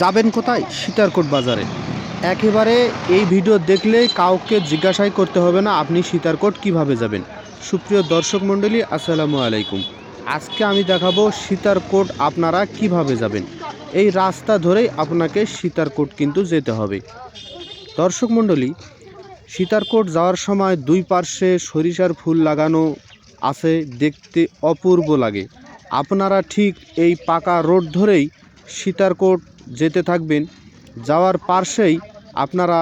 যাবেন কোথায়? সীতারকোট বাজারে। একেবারে এই ভিডিও দেখলে কাউকে জিজ্ঞাসাই করতে হবে না, আপনি সীতারকোট কীভাবে যাবেন। সুপ্রিয় দর্শক মণ্ডলী, আসসালামু আলাইকুম। আজকে আমি দেখাবো সীতারকোট আপনারা কীভাবে যাবেন। এই রাস্তা ধরেই আপনাকে সীতারকোট কিন্তু যেতে হবে। দর্শক মণ্ডলী, সীতারকোট যাওয়ার সময় দুই পার্শ্বে সরিষার ফুল লাগানো আছে, দেখতে অপূর্ব লাগে। আপনারা ঠিক এই পাকা রোড ধরেই সীতারকোট যেতে থাকবেন, যাওয়ার পার্শ্বেই আপনারা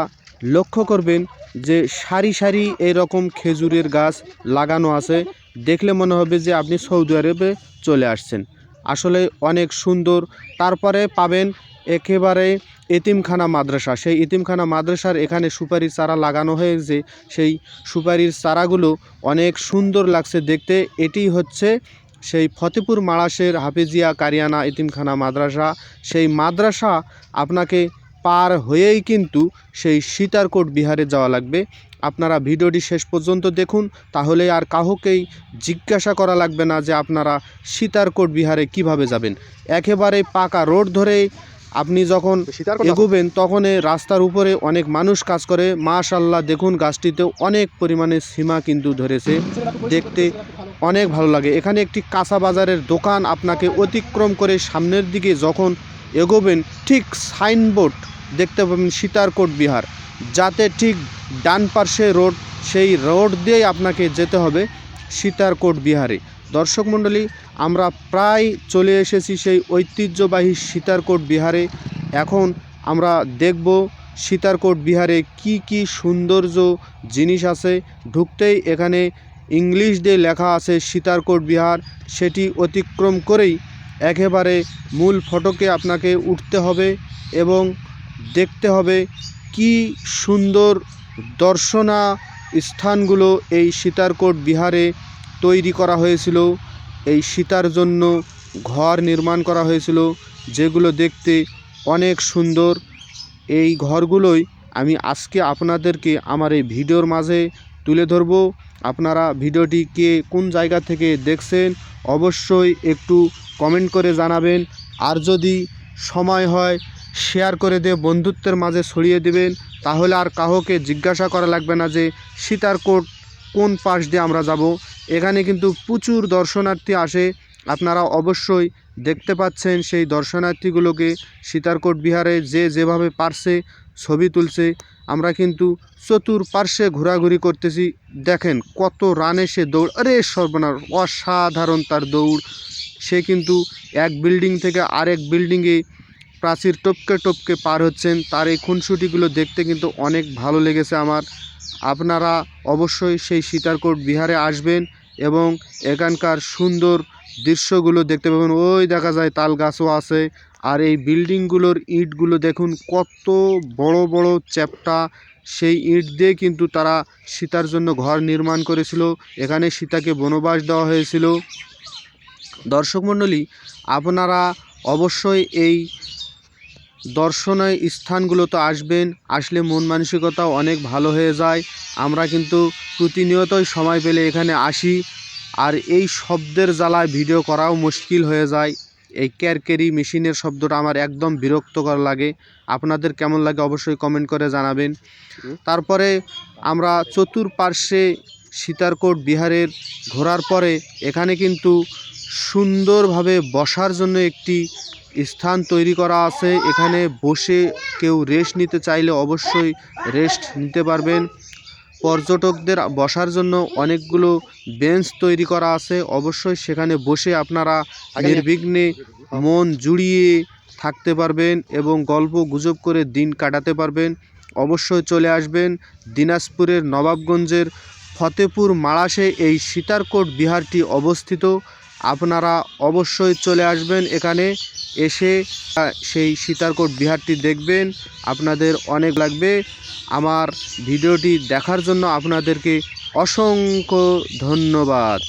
লক্ষ্য করবেন যে সারি সারি এরকম খেজুরের গাছ লাগানো আছে। দেখলে মনে হবে যে আপনি সৌদি আরবে চলে আসছেন। আসলে অনেক সুন্দর। তারপরে পাবেন একেবারে এতিমখানা মাদ্রাসা। সেই এতিমখানা মাদ্রাসার এখানে সুপারির চারা লাগানো হয়েছে। সেই সুপারির চারাগুলো অনেক সুন্দর লাগছে দেখতে। এটি হচ্ছে সেই ফতেপুর মাড়াসের হাফিজিয়া কারিয়ানা ইতিমখানা মাদ্রাসা সেই মাদ্রাসা আপনাকে পার হয়েই কিন্তু সেই সীতারকোট বিহারে যাওয়া লাগবে। আপনারা ভিডিওটি শেষ পর্যন্ত দেখুন তাহলে আর কাহকেই জিজ্ঞাসা করা লাগবে না যে আপনারা সীতারকোট বিহারে কীভাবে যাবেন। একেবারে পাকা রোড ধরে আপনি যখন এগোবেন তখন রাস্তার উপরে অনেক মানুষ কাজ করে। মাশাল্লাহ দেখুন গাছটিতে অনেক পরিমাণে সীমা কিন্তু ধরেছে। দেখতে অনেক ভালো লাগে। এখানে একটি কাঁচা বাজারের দোকান আপনাকে অতিক্রম করে সামনের দিকে যখন এগোবেন, ঠিক সাইনবোর্ড দেখতে পাবেন সীতারকোট বিহার। যাতে ঠিক ডান পার্শ্বে রোড, সেই রোড দিয়েই আপনাকে যেতে হবে সীতারকোট বিহারে। দর্শক মণ্ডলী, আমরা প্রায় চলে এসেছি সেই ঐতিহ্যবাহী সীতারকোট বিহারে। এখন আমরা দেখব সীতারকোট বিহারে কি কি সৌন্দর্য জিনিস আছে। ঢুকতেই এখানে ইংলিশ দিয়ে লেখা আছে সীতারকোট বিহার, সেটি অতিক্রম করেই একেবারে মূল ফটকে আপনাকে উঠতে হবে এবং দেখতে হবে কি সুন্দর দর্শনা স্থানগুলো এই সীতারকোট বিহারে তৈরি করা হয়েছিল। এই সীতার জন্য ঘর নির্মাণ করা হয়েছিল, যেগুলো দেখতে অনেক সুন্দর। এই ঘরগুলোই আমি আজকে আপনাদেরকে আমার এই ভিডিওর মাঝে তুলে ধরব। আপনারা ভিডিওটি কে কোন জায়গা থেকে দেখছেন অবশ্যই একটু কমেন্ট করে জানাবেন। আর যদি সময় হয়, শেয়ার করে দিয়ে বন্ধুত্বের মাঝে ছড়িয়ে দেবেন, তাহলে আর কাউকে জিজ্ঞাসা করা লাগবে না যে সীতারকোট কোন পাশ দিয়ে আমরা যাব। এখানে কিন্তু প্রচুর দর্শনার্থী আসে। আপনারা অবশ্যই দেখতে পাচ্ছেন সেই দর্শনার্থীগুলোকে। সীতারকোট বিহারে যে যেভাবে পারছে, ছবি তুলছে। আমরা কিন্তু পার্শ্বে ঘোরাঘুরি করতেছি। দেখেন কত রানে সে দৌড় আরে সর্বনাশ, অসাধারণ তার দৌড়। সে কিন্তু এক বিল্ডিং থেকে আরেক বিল্ডিংয়ে প্রাচীর টপকে টপকে পার হচ্ছেন। তার এই খুনসুটিগুলো দেখতে কিন্তু অনেক ভালো লেগেছে আমার। আপনারা অবশ্যই সেই সীতারকোট বিহারে আসবেন এবং এখানকার সুন্দর দৃশ্যগুলো দেখতে পাবেন। ওই দেখা যায় তাল গাছও আছে। আর এই বিল্ডিংগুলোর ইটগুলো দেখুন, কত বড় বড় চ্যাপ্টা। সেই ইট দিয়ে কিন্তু তারা সীতার জন্য ঘর নির্মাণ করেছিল। এখানে সীতাকে বনবাস দেওয়া হয়েছিল। দর্শক মণ্ডলী, আপনারা অবশ্যই এই দর্শনীয় স্থানগুলোতে আসবেন। আসলে মন মানসিকতা অনেক ভালো হয়ে যায়। আমরা কিন্তু প্রতিনিয়তই সময় পেলে এখানে আসি। আর এই শব্দের জ্বালায় ভিডিও করাও মুশকিল হয়ে যায়। এই ক্যারকেরি মেশিনের শব্দটা আমার একদম বিরক্তকর লাগে। আপনাদের কেমন লাগে অবশ্যই কমেন্ট করে জানাবেন। তারপরে আমরা চতুর্পার্শ্বে সীতারকোট বিহারের ঘোরার পরে এখানে কিন্তু সুন্দরভাবে বসার জন্য একটি স্থান তৈরি করা আছে। এখানে বসে কেউ রেস্ট নিতে চাইলে অবশ্যই রেস্ট নিতে পারবেন। পর্যটকদের বসার জন্য অনেকগুলো বেঞ্চ তৈরি করা আছে। অবশ্যই সেখানে বসে আপনারা নির্বিঘ্নে মন জুড়িয়ে থাকতে পারবেন এবং গল্প গুজব করে দিন কাটাতে পারবেন। অবশ্যই চলে আসবেন দিনাজপুরের নবাবগঞ্জের ফতেপুর মাড়াসে এই সীতারকোট বিহারটি অবস্থিত। আপনারা অবশ্যই চলে আসবেন এখানে। এসে সেই সীতারকোট বিহারটি দেখবেন। আপনাদের অনেক লাগবে। আমার ভিডিওটি দেখার জন্য আপনাদেরকে অসংখ্য ধন্যবাদ।